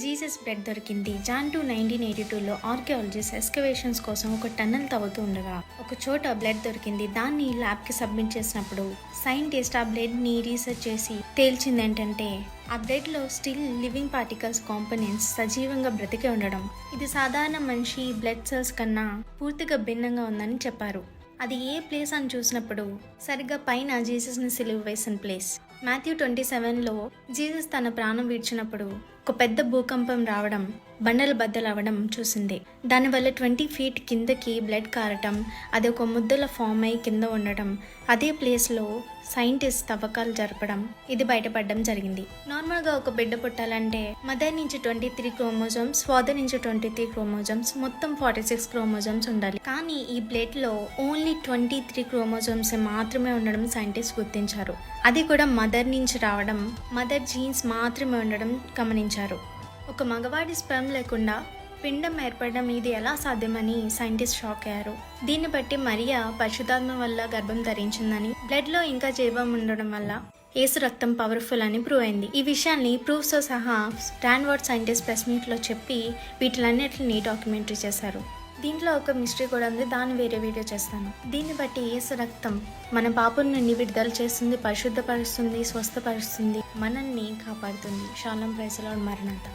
Jesus blood దొరికింది. John two nineteen eighty టూలో archaeologist excavations కోసం ఒక టన్నల్ తవ్వుతూ ఉండగా ఒక చోట బ్లడ్ దొరికింది. దాన్ని ల్యాబ్కి సబ్మిట్ చేసినప్పుడు సైంటిస్ట్ ఆ బ్లడ్ని రీసెర్చ్ చేసి తేల్చింది ఏంటంటే ఆ బ్లడ్లో స్టిల్ లివింగ్ పార్టికల్స్ కాంపోనెంట్స్ సజీవంగా బ్రతికే ఉండడం. ఇది సాధారణ మనిషి బ్లడ్ సెల్స్ కన్నా పూర్తిగా భిన్నంగా ఉందని చెప్పారు. అది ఏ ప్లేస్ అని చూసినప్పుడు సరిగ్గా పైన జీసస్ని సిలువ వేసిన ప్లేస్. మాథ్యూ ట్వంటీ సెవెన్లో జీసస్ తన ప్రాణం విడిచినప్పుడు ఒక పెద్ద భూకంపం రావడం బండలు బద్దలు అవ్వడం చూసింది. దానివల్ల ట్వంటీ ఫీట్ కిందకి బ్లడ్ కారటం అది ఒక ముద్దల ఫామ్ అయి కింద ఉండటం అదే ప్లేస్లో సైంటిస్ట్ తవ్వకాలు జరపడం ఇది బయటపడడం జరిగింది. నార్మల్గా ఒక బిడ్డ పుట్టాలంటే మదర్ నుంచి ట్వంటీ త్రీ క్రోమోజోమ్స్ ఫాదర్ నుంచి ట్వంటీ త్రీ క్రోమోజోమ్స్ మొత్తం ఫార్టీ సిక్స్ క్రోమోజోమ్స్ ఉండాలి. కానీ ఈ బ్లడ్లో ఓన్లీ ట్వంటీ త్రీ క్రోమోజోమ్స్ మాత్రమే ఉండడం సైంటిస్ట్ గుర్తించారు. అది కూడా మదర్ నుంచి రావడం మదర్ జీన్స్ మాత్రమే ఉండడం గమనించారు. ఒక మగవాడి స్పెమ్ లేకుండా పిండం ఏర్పడడం ఇది ఎలా సాధ్యమని సైంటిస్ట్ షాక్ అయ్యారు. దీన్ని బట్టి మరియా పరిశుధాత్మ వల్ల గర్భం ధరించిందని బ్లడ్లో ఇంకా జీవం ఉండడం వల్ల ఏసు రక్తం పవర్ఫుల్ అని ప్రూవ్ అయింది. ఈ విషయాన్ని ప్రూఫ్స్తో సహా స్టాన్వర్డ్ సైంటిస్ట్ ప్రెస్ మీట్లో చెప్పి వీటిలన్నిటిని డాక్యుమెంటరీ చేశారు. దీంట్లో ఒక మిస్టరీ కూడా ఉంది దాన్ని వేరే వీడియో చేస్తాను. దీన్ని బట్టి ఏసు రక్తం మన పాపం నుండి విడుదల చేస్తుంది పరిశుద్ధపరుస్తుంది స్వస్థపరుస్తుంది మనల్ని కాపాడుతుంది. శాలం ప్రైసలో మరణంత